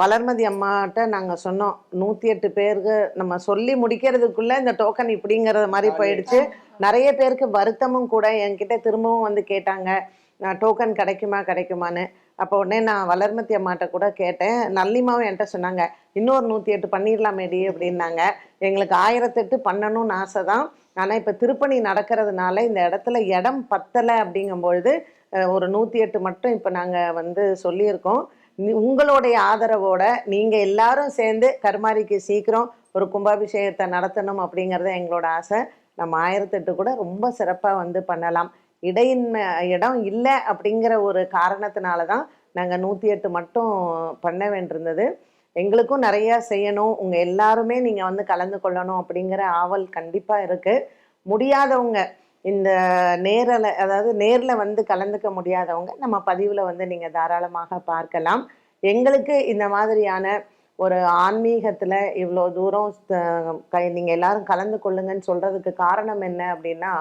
வளர்மதி அம்மாட்ட நாங்கள் சொன்னோம் நூற்றி எட்டு பேருக்கு நம்ம சொல்லி முடிக்கிறதுக்குள்ளே இந்த டோக்கன் இப்படிங்கிறது மாதிரி போயிடுச்சு. நிறைய பேருக்கு வருத்தமும் கூட என்கிட்ட திரும்பவும் வந்து கேட்டாங்க நான் டோக்கன் கிடைக்குமா கிடைக்குமான்னு? அப்போ உடனே நான் வளர்மதி அம்மாட்ட கூட கேட்டேன். நல்லிமாவும் என்கிட்ட சொன்னாங்க இன்னொரு நூற்றி எட்டு பண்ணிடலாமேடி அப்படின்னாங்க. எங்களுக்கு ஆயிரத்தெட்டு பண்ணணும்னு ஆசை தான் ஆனால் இப்போ திருப்பணி நடக்கிறதுனால இந்த இடத்துல இடம் பத்தலை அப்படிங்கும்பொழுது ஒரு நூற்றி எட்டு மட்டும் இப்போ நாங்கள் வந்து சொல்லியிருக்கோம். உங்களுடைய ஆதரவோட நீங்கள் எல்லாரும் சேர்ந்து கருமாரிக்கு சீக்கிரம் ஒரு கும்பாபிஷேகத்தை நடத்தணும் அப்படிங்கிறது எங்களோட ஆசை. நம்ம ஆயிரத்தெட்டு கூட ரொம்ப சிறப்பாக வந்து பண்ணலாம். இடையின்மை இடம் இல்லை அப்படிங்கிற ஒரு காரணத்தினால தான் நாங்கள் நூற்றி எட்டு மட்டும் பண்ண வேண்டியிருந்தது. எங்களுக்கும் நிறையா செய்யணும். உங்கள் எல்லாருமே நீங்கள் வந்து கலந்து கொள்ளணும் அப்படிங்கிற ஆவல் கண்டிப்பாக இருக்குது முடியாதவங்க இந்த நேரில் அதாவது நேரில் வந்து கலந்துக்க முடியாதவங்க நம்ம பதிவில் வந்து நீங்கள் தாராளமாக பார்க்கலாம். எங்களுக்கு இந்த மாதிரியான ஒரு ஆன்மீகத்தில் இவ்வளோ தூரம் கை நீங்கள் எல்லாரும் கலந்து கொள்ளுங்கன்னு சொல்கிறதுக்கு காரணம் என்ன அப்படின்னா